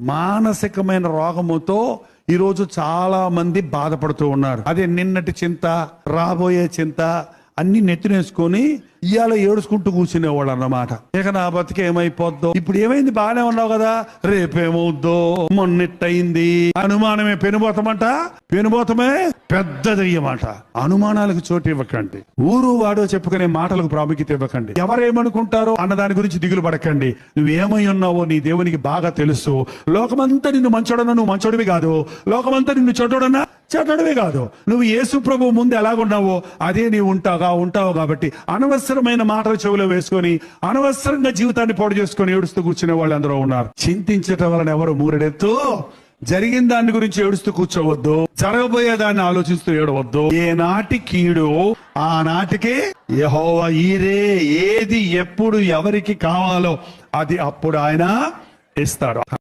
మానసికమైన రోగముతో ఈరోజు చాలా మంది బాధపడుతూ ఉన్నారు. అదే నిన్నటి చింత రాబోయే చింత అన్ని నెత్తినేసుకొని ఇవాళ ఏడుచుకుంటూ కూర్చునేవాడు అన్నమాట. ఇక నా బతికి ఏమైపోద్దో? ఇప్పుడు ఏమైంది? బాగానే ఉన్నావు కదా? రేపేమవుద్దో? మొన్నెట్టయింది. అనుమానమే పెనుబోతమంట? పెనుబోతమే పెద్ద దయ్యమాట అనుమానాలకు చోటు ఇవ్వకండి. ఊరు వాడో చెప్పుకునే మాటలకు ప్రాముఖ్యత ఇవ్వకండి. ఎవరేమనుకుంటారో అన్న దాని గురించి దిగులు పడకండి. నువ్వేమై ఉన్నావో నీ దేవునికి బాగా తెలుసు. లోకమంతా నిన్ను మంచోడన్నా నువ్వు మంచోడివి కాదు. లోకమంతా నిన్ను చెడ్డోడన్నా చెడ్డడమే కాదు. నువ్వు యేసు ప్రభు ముందు ఎలాగున్నావో అదే నీవు ఉంటావుగా ఉంటావు కాబట్టి అనవసరమైన మాటలు చెవిలో వేసుకొని అనవసరంగా జీవితాన్ని పాడు చేసుకొని ఏడుస్తూ కూర్చునే వాళ్ళు అందరూ ఉన్నారు. చింతించటం వలన ఎవరు మూరెడెత్తు? జరిగిన దాని గురించి ఏడుస్తూ కూర్చోవద్దు. జరగబోయే దాన్ని ఆలోచిస్తూ ఏడవద్దు. ఏనాటి కీడు ఆనాటికే యహోవ ఈరే. ఏది ఎప్పుడు ఎవరికి కావాలో అది అప్పుడు ఆయన ఇస్తాడు.